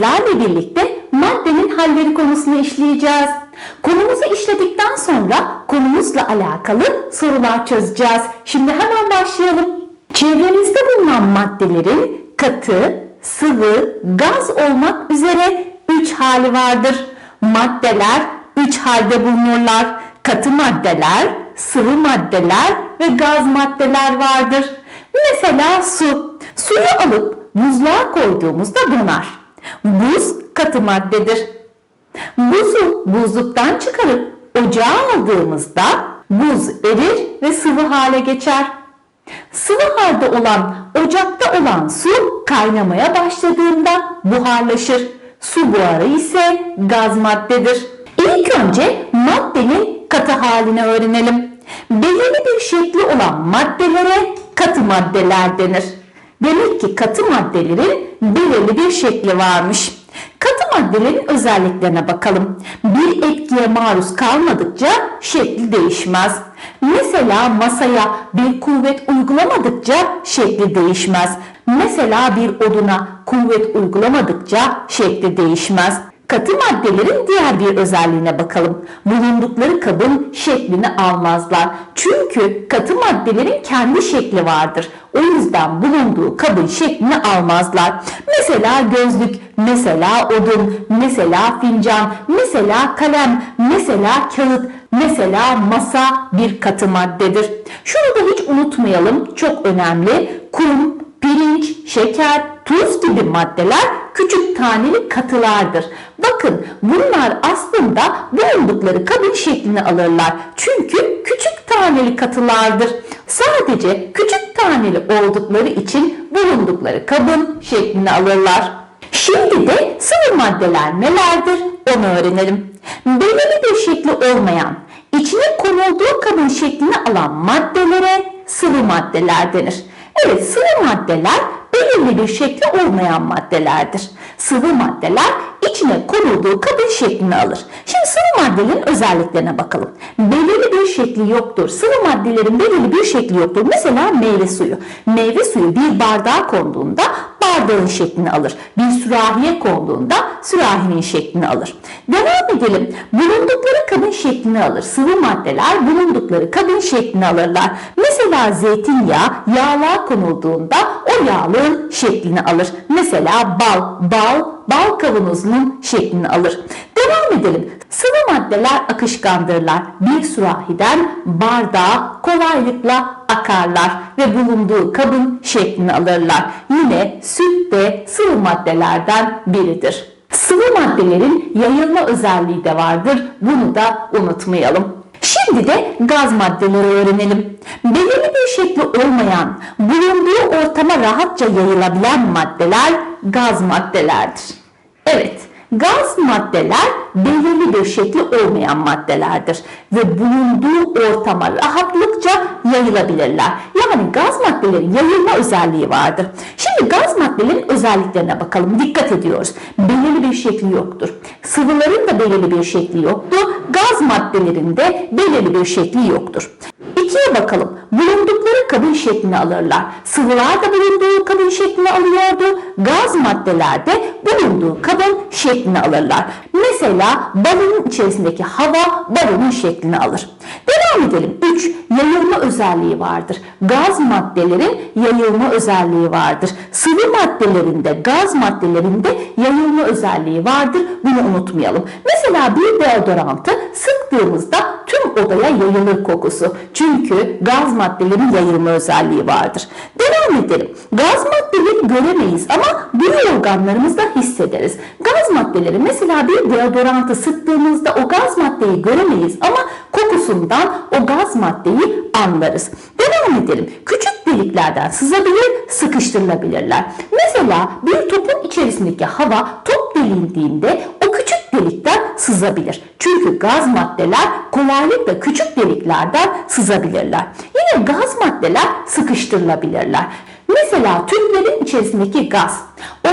sizlerle birlikte maddenin halleri konusunu işleyeceğiz. Konumuzu işledikten sonra konumuzla alakalı sorular çözeceğiz. Şimdi hemen başlayalım. Çevremizde bulunan maddelerin katı, sıvı, gaz olmak üzere 3 hali vardır. Maddeler 3 halde bulunurlar. Katı maddeler, sıvı maddeler ve gaz maddeler vardır. Mesela su. Suyu alıp buzluğa koyduğumuzda donar. Buz katı maddedir. Buzu buzluktan çıkarıp ocağa aldığımızda buz erir ve sıvı hale geçer. Sıvı halde olan ocakta olan su kaynamaya başladığında buharlaşır. Su buharı ise gaz maddedir. İlk önce maddenin katı halini öğrenelim. Belirli bir şekli olan maddelere katı maddeler denir. Demek ki katı maddelerin belirli bir şekli varmış. Katı maddelerin özelliklerine bakalım. Bir etkiye maruz kalmadıkça şekli değişmez. Mesela masaya bir kuvvet uygulamadıkça şekli değişmez. Mesela bir oduna kuvvet uygulamadıkça şekli değişmez. Katı maddelerin diğer bir özelliğine bakalım. Bulundukları kabın şeklini almazlar. Çünkü katı maddelerin kendi şekli vardır. O yüzden bulunduğu kabın şeklini almazlar. Mesela gözlük, mesela odun, mesela fincan, mesela kalem, mesela kağıt, mesela masa bir katı maddedir. Şunu da hiç unutmayalım. Çok önemli. Kum, pirinç, şeker, tuz gibi maddeler küçük taneli katılardır. Bakın bunlar aslında bulundukları kabın şeklini alırlar. Çünkü küçük taneli katılardır. Sadece küçük taneli oldukları için bulundukları kabın şeklini alırlar. Şimdi de sıvı maddeler nelerdir onu öğrenelim. Belirli bir şekli olmayan, içine konulduğu kabın şeklini alan maddelere sıvı maddeler denir. Evet sıvı maddeler belirli bir şekli olmayan maddelerdir. Sıvı maddeler içine konulduğu kabın şeklini alır. Şimdi sıvı maddelerin özelliklerine bakalım. Belirli bir şekli yoktur. Sıvı maddelerin belirli bir şekli yoktur. Mesela meyve suyu. Meyve suyu bir bardağa konduğunda bardağın şeklini alır. Bir sürahiye konduğunda sürahinin şeklini alır. Devam edelim. Bulundukları kabın şeklini alır. Sıvı maddeler bulundukları kabın şeklini alırlar. Mesela zeytinyağı yağlığa konulduğunda o yağlığın şeklini alır. Mesela bal, bal, bal kavanozunun şeklini alır. Devam edelim. Sıvı maddeler akışkandırlar. Bir sürahiden bardağa kolaylıkla akarlar ve bulunduğu kabın şeklini alırlar. Yine süt de sıvı maddelerden biridir. Sıvı maddelerin yayılma özelliği de vardır. Bunu da unutmayalım. Şimdi de gaz maddeleri öğrenelim. Belirli bir şekli olmayan, bulunduğu ortama rahatça yayılabilen maddeler gaz maddelerdir. Evet, gaz maddeler belirli bir şekli olmayan maddelerdir ve bulunduğu ortama rahatlıkça yayılabilirler. Yani gaz maddelerin yayılma özelliği vardır. Şimdi gaz maddelerin özelliklerine bakalım. Dikkat ediyoruz. Belirli bir şekli yoktur. Sıvıların da belirli bir şekli yoktur. Gaz maddelerin de belirli bir şekli yoktur. İkiye bakalım. Bulundukları kabın şeklini alırlar. Sıvılar da bulunduğu kabın şeklini alıyordu. Gaz maddeler de bulunduğu kabın şeklini alırlar. Mesela balonun içerisindeki hava balonun şeklini alır. Devam edelim. 3. Yayılma özelliği vardır. Gaz maddelerin yayılma özelliği vardır. Sıvı maddelerinde, gaz maddelerinde yayılma özelliği vardır. Bunu unutmayalım. Mesela bir deodorantı sıktığımızda tüm odaya yayılır kokusu. Çünkü gaz maddelerin yayılma özelliği vardır. Devam edelim. Gaz maddeleri göremeyiz ama duyu organlarımızda hissederiz. Gaz maddeleri mesela bir deodorantı sıktığımızda o gaz maddeyi göremeyiz ama kokusundan o gaz maddeyi anlarız. Devam edelim. Küçük deliklerden sızabilir, sıkıştırılabilirler. Mesela bir topun içerisindeki hava top delindiğinde o küçük delikten sızabilir. Çünkü gaz maddeler kolaylıkla küçük deliklerden sızabilirler. Yine gaz maddeler sıkıştırılabilirler. Mesela tüplerin içerisindeki gaz.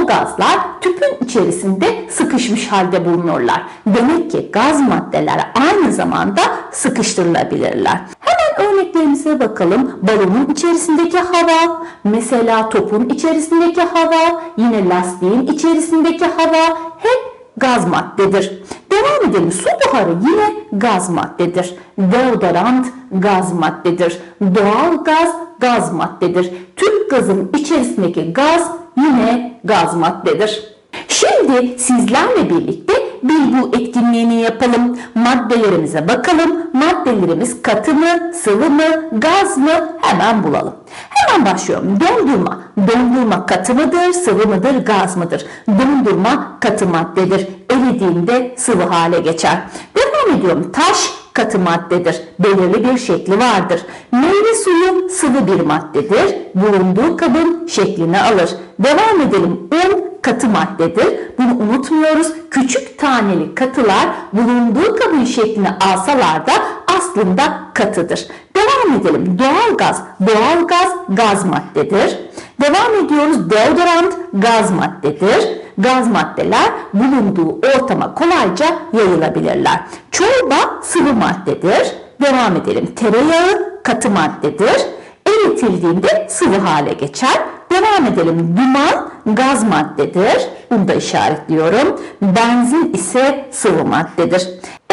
O gazlar tüpün içerisinde sıkışmış halde bulunurlar. Demek ki gaz maddeler aynı zamanda sıkıştırılabilirler. Hemen örneklerimize bakalım. Balonun içerisindeki hava, mesela topun içerisindeki hava, yine lastiğin içerisindeki hava hep gaz maddedir. Devam edelim. Su buharı yine gaz maddedir. Deodorant gaz maddedir. Doğal gaz gaz maddedir. Tüp gazın içerisindeki gaz yine gaz maddedir. Şimdi sizlerle birlikte bir bu etkinliğini yapalım. Maddelerimize bakalım. Maddelerimiz katı mı, sıvı mı, gaz mı? Hemen bulalım. Hemen başlıyorum. Dondurma. Dondurma katı mıdır, sıvı mıdır, gaz mıdır? Dondurma katı maddedir. Eridiğinde sıvı hale geçer. Devam ediyorum. Taş katı maddedir. Belirli bir şekli vardır. Meyve suyu sıvı bir maddedir. Bulunduğu kabın şeklini alır. Devam edelim. Un katı maddedir. Bunu unutmuyoruz. Küçük taneli katılar bulunduğu kabın şeklini alsalar da aslında katıdır. Devam edelim. Doğal gaz. Doğal gaz gaz maddedir. Devam ediyoruz. Deodorant gaz maddedir. Gaz maddeler bulunduğu ortama kolayca yayılabilirler. Çorba sıvı maddedir. Devam edelim. Tereyağı katı maddedir. Eritildiğinde sıvı hale geçer. Devam edelim. Duman gaz maddedir. Bunu da işaretliyorum. Benzin ise sıvı maddedir.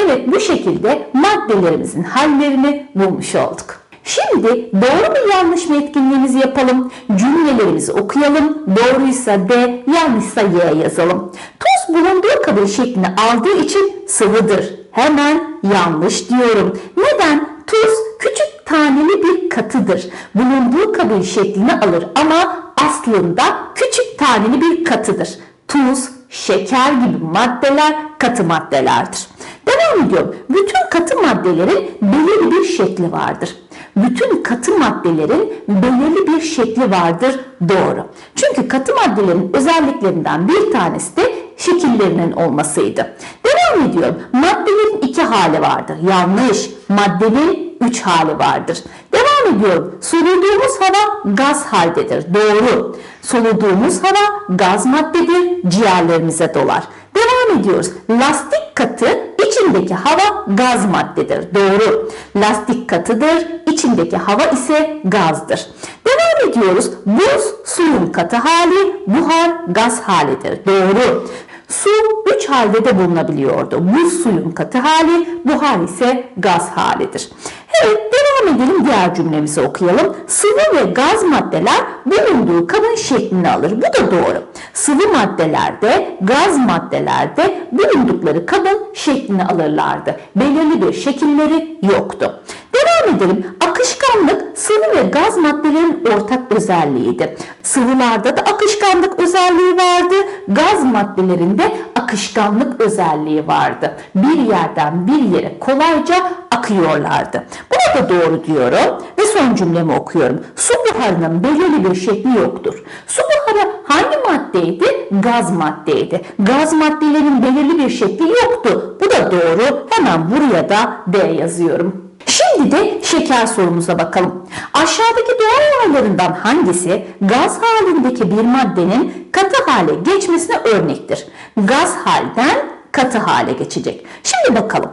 Evet bu şekilde maddelerimizin hallerini bulmuş olduk. Şimdi doğru mu yanlış mı etkinliğimizi yapalım. Cümlelerimizi okuyalım. Doğruysa D, yanlışsa Y yazalım. Tuz bulunduğu kabın şeklini aldığı için sıvıdır. Hemen yanlış diyorum. Neden? Tuz küçük taneli bir katıdır. Bulunduğu kabın şeklini alır ama aslında küçük taneli bir katıdır. Tuz, şeker gibi maddeler katı maddelerdir. Devam ediyorum. Bütün katı maddelerin belirli bir şekli vardır. Bütün katı maddelerin belirli bir şekli vardır. Doğru. Çünkü katı maddelerin özelliklerinden bir tanesi de şekillerinin olmasıydı. Devam ediyorum. Maddelerin iki hali vardır. Yanlış. Maddenin üç hali vardır. Devam ediyorum. Soluduğumuz hava gaz haldedir. Doğru. Soluduğumuz hava gaz maddedir. Ciğerlerimize dolar. Devam ediyoruz. Lastik katı içindeki hava gaz maddedir. Doğru. Lastik katıdır. İçindeki hava ise gazdır. Devam ediyoruz. Buz suyun katı hali, buhar gaz halidir. Doğru. Su üç halde de bulunabiliyordu. Buz suyun katı hali, buhar ise gaz halidir. Evet devam edelim diğer cümlemizi okuyalım. Sıvı ve gaz maddeler bulunduğu kabın şeklini alır. Bu da doğru. Sıvı maddelerde, gaz maddelerde bulundukları kabın şeklini alırlardı. Belirli bir şekilleri yoktu. Devam edelim. Akışkanlık sıvı ve gaz maddelerin ortak özelliğiydi. Sıvılarda da akışkanlık özelliği vardı. Gaz maddelerinde akışkanlık özelliği vardı. Bir yerden bir yere kolayca akıyorlardı. Buna da doğru diyorum ve son cümlemi okuyorum. Su buharının belirli bir şekli yoktur. Su buharı hangi maddeydi? Gaz maddeydi. Gaz maddelerin belirli bir şekli yoktu. Bu da doğru. Hemen buraya da D yazıyorum. Şimdi de şeker sorumuza bakalım. Aşağıdaki doğa olaylarından hangisi gaz halindeki bir maddenin katı hale geçmesine örnektir? Gaz halden katı hale geçecek. Şimdi bakalım.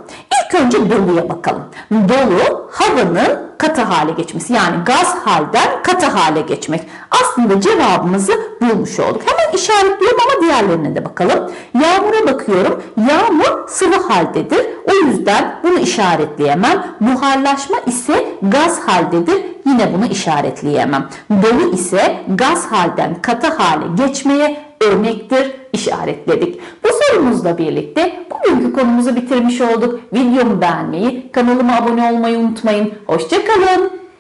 İlk önce doluya bakalım. Dolu havanın katı hale geçmesi yani gaz halden katı hale geçmek. Aslında cevabımızı bulmuş olduk. Hemen işaretliyorum ama diğerlerine de bakalım. Yağmura bakıyorum. Yağmur sıvı haldedir. O yüzden bunu işaretleyemem. Buharlaşma ise gaz haldedir. Yine bunu işaretleyemem. Dolu ise gaz halden katı hale geçmeye örnektir işaretledik. Bu sorumuzla birlikte bugünkü konumuzu bitirmiş olduk. Videomu beğenmeyi, kanalıma abone olmayı unutmayın. Hoşçakalın.